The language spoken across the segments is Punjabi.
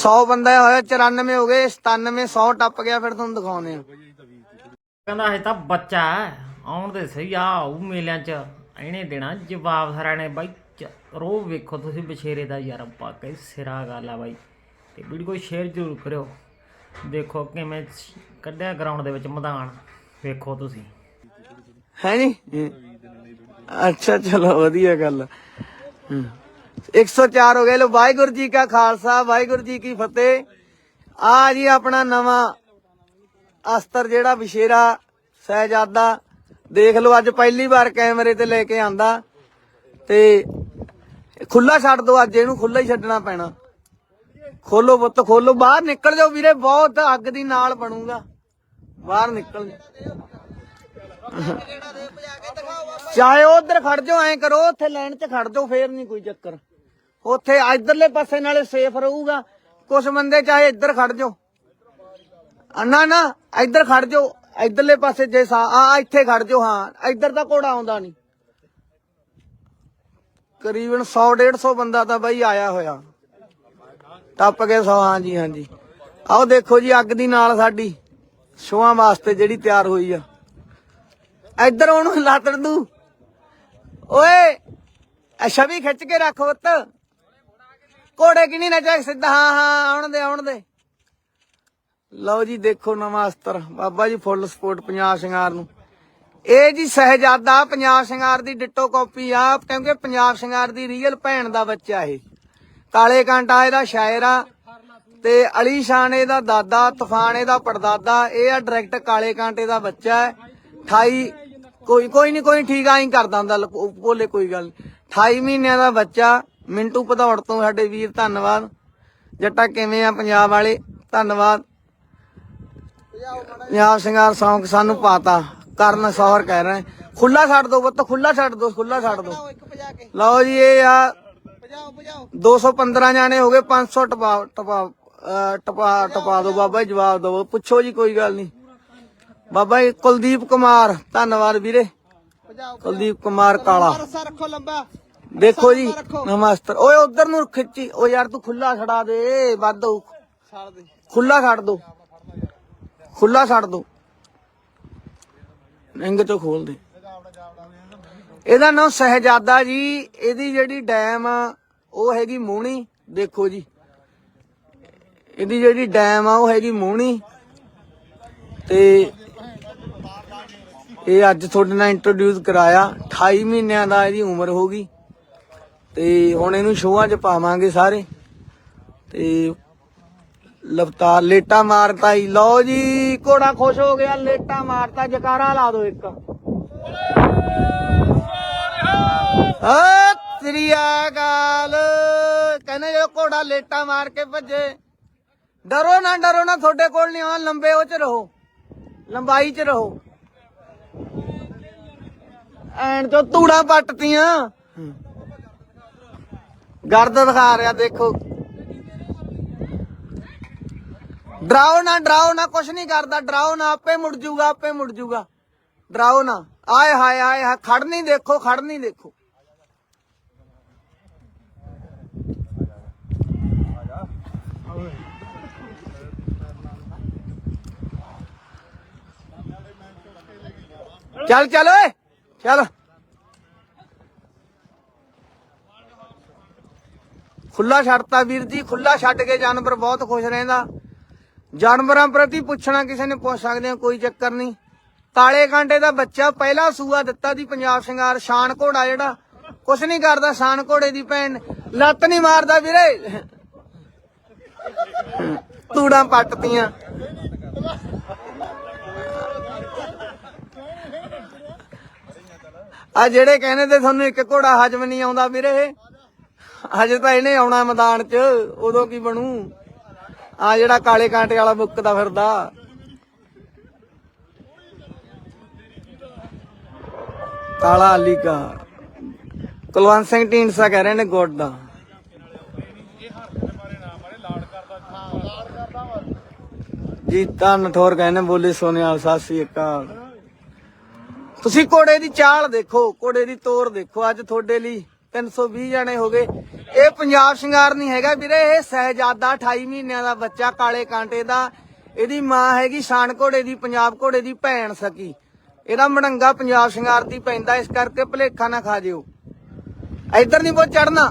100 ਬੰਦਾ ਹੋਇਆ 94 ਹੋ ਗਏ 97 100 ਟੱਪ ਗਿਆ ਫਿਰ ਤੁਹਾਨੂੰ ਦਿਖਾਉਂਦੇ ਆ ਕਹਿੰਦਾ ਹਜੇ ਤਾਂ ਬੱਚਾ ਹੈ ਆਉਣ ਦੇ ਸਹੀ ਆ ਆਊ ਮੇਲਿਆਂ ਚ ਇਹਨੇ ਦੇਣਾ ਜਵਾਬ ਸਾਰਿਆਂ ਨੇ ਬਾਈ ਰੋਹ ਵੇਖੋ ਤੁਸੀਂ ਬਛੇਰੇ ਦਾ ਯਾਰ ਵਾਕਈ ਸਿਰਾ ਗੱਲ ਆ ਬਾਈ। ਤੇ ਵੀਡੀਓ ਸ਼ੇਅਰ ਜ਼ਰੂਰ ਕਰਿਓ। ਦੇਖੋ ਕਿਵੇਂ ਕੱਢਿਆ ਗਰਾਊਂਡ ਦੇ ਵਿੱਚ ਮੈਦਾਨ ਵੇਖੋ ਤੁਸੀਂ। ਹੈ ਨੀ? ਅੱਛਾ ਚਲੋ ਵਧੀਆ ਗੱਲ। 104 ਹੋ ਗਏ। ਲੋ ਵਾਹਿਗੁਰੂ ਜੀ ਕਾ ਖਾਲਸਾ, ਵਾਹਿਗੁਰੂ ਜੀ ਕੀ ਫਤਿਹ। ਆ ਜੀ ਆਪਣਾ ਨਵਾਂ ਅਸਤਰ ਜਿਹੜਾ ਵਿਸ਼ੇਰਾ ਸਹਿਜਾਦਾ। ਦੇਖ ਲਓ, ਅੱਜ ਪਹਿਲੀ ਵਾਰ ਕੈਮਰੇ ਤੇ ਲੈ ਕੇ ਆਂਦਾ। ਤੇ ਖੁੱਲਾ ਛੱਡ ਦੋ, ਅੱਜ ਇਹਨੂੰ ਖੁੱਲਾ ਹੀ ਛੱਡਣਾ ਪੈਣਾ। ਖੋਲੋ ਪੁੱਤ, ਖੋਲੋ। ਬਾਹਰ ਨਿਕਲ ਜਾਓ ਵੀਰੇ, ਬਹੁਤ ਅੱਗ ਦੀ ਨਾਲ ਬਣੂਗਾ। ਬਾਹਰ ਨਿਕਲ ਜਾਓ। ਚਾਹੇ ਉਧਰ ਖੜ ਜਾਓ, ਐਂ ਕਰੋ, ਉੱਥੇ ਲਾਈਨ 'ਚ ਖੜ ਜਾਓ, ਫੇਰ ਨਹੀਂ ਕੋਈ ਚੱਕਰ। ਉੱਥੇ ਇਧਰਲੇ ਪਾਸੇ ਨਾਲੇ ਸੇਫ ਰਹੂਗਾ। ਕੁਝ ਬੰਦੇ ਚਾਹੇ ਇੱਧਰ ਖੜ ਜਾਓ। ਨਾ ਨਾ, ਇੱਧਰ ਖੜ ਜਾਓ। ਇਧਰਲੇ ਪਾਸੇ ਜੇ ਸਾ ਆ ਇੱਥੇ ਖੜ ਜਾਓ, ਹਾਂ। ਇੱਧਰ ਤਾਂ ਘੋੜਾ ਆਉਂਦਾ ਨਹੀਂ। ਕਰੀਬਨ 100 150 ਬੰਦਾ ਤਾਂ ਬਾਈ ਆਇਆ ਹੋਇਆ। ਟੱਪ ਕੇ 100 ਹਾਂਜੀ ਹਾਂਜੀ ਆਓ ਦੇਖੋ ਜੀ, ਅੱਗ ਦੀ ਨਾਲ ਸਾਡੀ ਸ਼ੋਆਂ ਵਾਸਤੇ ਜਿਹੜੀ ਤਿਆਰ ਹੋਈ ਆ। ਇੱਧਰ ਉਹਨੂੰ ਲਾਤੜ ਦੂ। ਓਏ ਅੱਛਾ ਵੀ ਖਿੱਚ ਕੇ ਰੱਖ ਉੱਤ ਘੋੜੇ ਕਿ ਨਹੀਂ ਸਿੱਧਾ, ਹਾਂ ਹਾਂ, ਆਉਣ ਦੇ ਆਉਣ ਦੇ। ਲਓ ਜੀ, ਦੇਖੋ ਨਵਾਂ ਅਸਤਰ। ਬਾਬਾ ਜੀ, ਫੁੱਲ ਸਪੋਰਟ ਪੰਜਾਬ ਸ਼ਿੰਗਾਰ ਨੂੰ। ਇਹ ਜੀ ਸਹਿਜਾਦਾ ਪੰਜਾਬ ਸ਼ਿੰਗਾਰ ਦੀ ਡਿੱਟੋ ਕਾਪੀ ਆ, ਕਿਉਂਕਿ ਪੰਜਾਬ ਸ਼ਿੰਗਾਰ ਦੀ ਰੀਅਲ ਭੈਣ ਦਾ ਬੱਚਾ ਇਹ। ਕਾਲੇ ਕਾਂਟਾ ਇਹਦਾ ਸ਼ਾਇਰ ਆ, ਤੇ ਅਲੀ ਸ਼ਾਨ ਇਹਦਾ ਦਾਦਾ, ਤੂਫਾਨ ਇਹਦਾ ਪੜਦਾਦਾ, ਇਹ ਆ ਡਾਇਰੈਕਟ ਕਾਲੇ ਕਾਂਟੇ ਦਾ ਬੱਚਾ ਹੈ। 28 ਕੋਈ ਕੋਈ ਨਹੀਂ ਕੋਈ ਠੀਕ ਆਈ ਕਰਦਾ ਹੁੰਦਾ ਲ- ਬੋਲੇ ਕੋਈ ਗੱਲ ਨੀ। 28 ਮਹੀਨਿਆਂ ਦਾ ਬੱਚਾ ਮਿੰਟੂ ਭਦੌੜ ਤੋਂ ਸਾਡੇ ਵੀਰ ਧੰਨਵਾਦ। ਜੱਟਾ ਕਿਵੇਂ ਆ ਪੰਜਾਬ ਵਾਲੇ? ਧੰਨਵਾਦ। ਪੰਜਾਬ ਸ਼ਿੰਗਾਰ ਸੌਂਗ ਸਾਨੂੰ ਪਾਤਾ। ਕਰਨ ਸੌਰ ਕਹਿ ਰਹੇ ਖੁੱਲਾ ਛੱਡ ਦੋ ਬੱਤ ਖੁੱਲਾ ਛੱਡ ਦੋ ਖੁੱਲਾ ਛੱਡ ਦੋ। ਲਓ ਜੀ ਇਹ ਆ 215 ਜਾਣੇ ਹੋ ਗਏ 500 ਟਪਾ ਟਪਾ, ਅਹ, ਟਪਾ ਟਪਾ ਦੋ ਬਾਬਾ ਜੀ, ਜਵਾਬ ਦੋ। ਪੁੱਛੋ ਜੀ ਕੋਈ ਗੱਲ ਨਹੀਂ। ਬਾਬਾ ਜੀ, ਕੁਲਦੀਪ ਕੁਮਾਰ, ਧੰਨਵਾਦ ਵੀਰੇ। ਕੁਲਦੀਪ ਕੁਮਾਰ ਕਾਲਾ। ਰੱਖੋ ਲੰਬਾ ਦੇਖੋ ਜੀ ਨਮਸਤਰ ਓਏ ਉਧਰ ਨੂੰ ਖਿੱਚੀ। ਓ ਯਾਰ ਤੂੰ ਖੁੱਲਾ ਛੜਾ ਦੇ ਵੱਧ। ਛੱਡ ਦੇ ਖੁੱਲਾ ਛੱਡ ਦੋ। ਖੁੱਲਾ ਛੱਡ ਦੋ। ਰਿੰਗ ਤੋਂ ਖੋਲ ਦੇ। ਇਹਦਾ ਨਾਮ ਸਹਿਜਾਦਾ ਜੀ। ਇਹਦੀ ਜਿਹੜੀ ਡੈਮ ਆ ਉਹ ਹੈਗੀ ਮੋਹਣੀ ਦੇਖੋ ਜੀ। ਇਹਦੀ ਜਿਹੜੀ ਡੈਮ ਆ ਉਹ ਹੈਗੀ ਮੋਹਣੀ ਤੇ ਇਹ ਅੱਜ ਤੁਹਾਡੇ ਨਾਲ ਇੰਟਰੋਡਿਊਸ ਕਰਾਇਆ। 28 ਮਹੀਨਿਆਂ ਦਾ ਇਹਦੀ ਉਮਰ ਹੋਗੀ ਤੇ ਹੁਣ ਇਹਨੂੰ ਸ਼ੋਆਂ 'ਚ ਪਾਵਾਂਗੇ ਸਾਰੇ। ਤੇ ਲਵਤਾਰ ਲੇਟਾ ਮਾਰਤਾ ਹੀ ਲਓ ਜੀ, ਘੋੜਾ ਖੁਸ਼ ਹੋ ਗਿਆ, ਲੇਟਾ ਮਾਰਤਾ। ਜਕਾਰਾ ਲਾ ਦਿਓ ਇੱਕ। ਆ ਗਾਲ ਕਹਿੰਦੇ ਜੇ ਘੋੜਾ ਲੇਟਾ ਮਾਰ ਕੇ ਭੱਜੇ, ਡਰੋ ਨਾ ਡਰੋ ਨਾ, ਤੁਹਾਡੇ ਕੋਲ ਨਹੀਂ ਆ ਲੰਬੇ ਉਹ ਚ ਰਹੋ। ਲੰਬਾਈ ਚ ਰਹੋ। ਐਣ ਤੋਂ ਤੂੜਾ ਪੱਟਤੀਆਂ। ਗਰਦ ਦਿਖਾ ਰਿਹਾ, ਦੇਖੋ। ਡਰਾਓ ਨਾ ਡਰਾਓ ਨਾ, ਕੁਛ ਨਹੀਂ ਕਰਦਾ, ਡਰਾਓ ਨਾ, ਆਪੇ ਮੁੜ ਜੂਗਾ, ਆਪੇ ਮੁੜ ਜੂਗਾ। ਡਰਾਓ ਨਾ। ਆਏ ਹਾਏ, ਆਏ ਹਾ ਖੜ ਨਹੀਂ ਦੇਖੋ, ਖੜ ਨਹੀਂ ਦੇਖੋ। ਚੱਲ ਚੱਲ, ਓਏ। ਚੱਲ। ਖੁੱਲਾ ਛੱਡਤਾ ਵੀਰ ਜੀ, ਖੁੱਲਾ ਛੱਡ ਕੇ ਜਾਨਵਰ ਬਹੁਤ ਖੁਸ਼ ਰਹਿੰਦਾ। ਜਾਨਵਰਾਂ ਪ੍ਰਤੀ ਪੁੱਛਣਾ ਕਿਸੇ ਨੇ ਪੁੱਛ ਸਕਦੇ ਆ, ਕੋਈ ਚੱਕਰ ਨਹੀਂ। ਕਾਲੇ ਕਾਂਟੇ ਦਾ ਬੱਚਾ ਪਹਿਲਾ ਸੂਆ ਦਿੱਤਾ ਦੀ ਪੰਜਾਬ ਸ਼ਿੰਗਾਰ ਸ਼ਾਨ ਘੋੜਾ ਜਿਹੜਾ। ਕੁਛ ਨਹੀਂ ਕਰਦਾ ਸ਼ਾਨ ਘੋੜੇ ਦੀ ਭੈਣ, ਲੱਤ ਨਹੀਂ ਮਾਰਦਾ ਵੀਰੇ। ਤੂੜਾਂ ਪੱਟਤੀਆਂ। ਆ ਜਿਹੜੇ ਕਹਿੰਦੇ ਤੇ ਤੁਹਾਨੂੰ ਇੱਕ ਘੋੜਾ ਹਜਮ ਨਹੀਂ ਆਉਂਦਾ ਵੀਰੇ ਹਜੇ ਤਾਂ ਇਹਨੇ ਆਉਣਾ ਮੈਦਾਨ 'ਚ, ਉਦੋਂ ਕੀ ਬਣੂ? ਆ ਜਿਹੜਾ ਕਾਲੇ ਕਾਂਟੇ ਵਾਲਾ ਮੁੱਕਦਾ ਫਿਰਦਾ। ਕਾਲਾ ਅਲੀਗਾ ਕੁਲਵੰਤ ਸਿੰਘ ਢੀਂਡਸਾ ਕਹਿ ਰਹੇ ਨੇ ਗੋਡ ਦਾ। ਜੀ ਤਾਂ ਨਠੋਰ ਕਹਿੰਦੇ ਬੋਲੇ ਸੋਨਿਆਲ, ਸਤਿ ਸ੍ਰੀ ਅਕਾਲ। ਤੁਸੀਂ ਘੋੜੇ ਦੀ ਚਾਲ ਦੇਖੋ, ਘੋੜੇ ਦੀ ਤੋਰ ਦੇਖੋ, ਅੱਜ ਤੁਹਾਡੇ ਲਈ 320 ਜਣੇ ਹੋ ਗਏ। ਇਹ ਪੰਜਾਬ ਸ਼ਿੰਗਾਰ ਨਹੀਂ ਹੈਗਾ ਵੀਰੇ, ਇਹ ਸਹਿਜਾਦਾ 28 ਮਹੀਨਿਆਂ ਦਾ ਬੱਚਾ ਕਾਲੇ ਕਾਂਟੇ ਦਾ। ਇਹਦੀ ਮਾਂ ਹੈਗੀ ਸ਼ਾਨ ਘੋੜੇ ਦੀ, ਪੰਜਾਬ ਘੋੜੇ ਦੀ ਭੈਣ ਸਕੀ। ਇਹਦਾ ਮੜੰਗਾ ਪੰਜਾਬ ਸ਼ਿੰਗਾਰ ਦੀ ਪੈਂਦਾ, ਇਸ ਕਰਕੇ ਭਲੇਖਾ ਨਾ ਖਾ ਜਿਓ। ਇੱਧਰ ਨਹੀਂ ਬਹੁਤ ਚੜਨਾ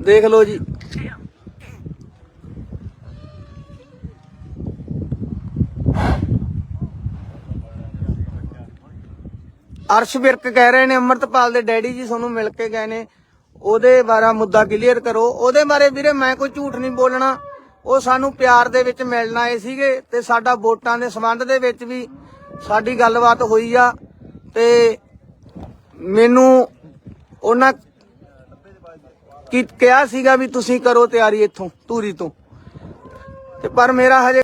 ਦੇਖ ਲਓ ਜੀ। ਅਰਸ਼ ਵਿਰਕ ਕਹਿ ਰਹੇ ਨੇ, ਅਮਰਤਪਾਲ ਦੇ ਡੈਡੀ ਜੀ ਤੁਹਾਨੂੰ ਮਿਲ ਕੇ ਗਏ ਨੇ। ਉਹਦੇ ਬਾਰੇ ਮੁੱਦਾ ਕਲੀਅਰ ਕਰੋ। ਉਹਦੇ ਬਾਰੇ ਵੀਰੇ ਮੈਂ ਕੋਈ ਝੂਠ ਨਹੀਂ ਬੋਲਣਾ। ਉਹ ਸਾਨੂੰ ਪਿਆਰ ਦੇ ਵਿੱਚ ਮਿਲਣ ਆਏ ਸੀਗੇ ਤੇ ਸਾਡਾ ਵੋਟਾਂ ਦੇ ਸੰਬੰਧ ਦੇ ਵਿੱਚ ਵੀ ਸਾਡੀ ਗੱਲਬਾਤ ਹੋਈ ਆ। ਤੇ ਮੈਨੂੰ ਉਹਨਾਂ ਕੀ ਕਿਹਾ ਸੀਗਾ ਵੀ ਤੁਸੀਂ ਕਰੋ ਤਿਆਰੀ ਇੱਥੋਂ, ਧੂਰੀ ਤੋਂ। ਤੇ ਪਰ ਮੇਰਾ ਹਜੇ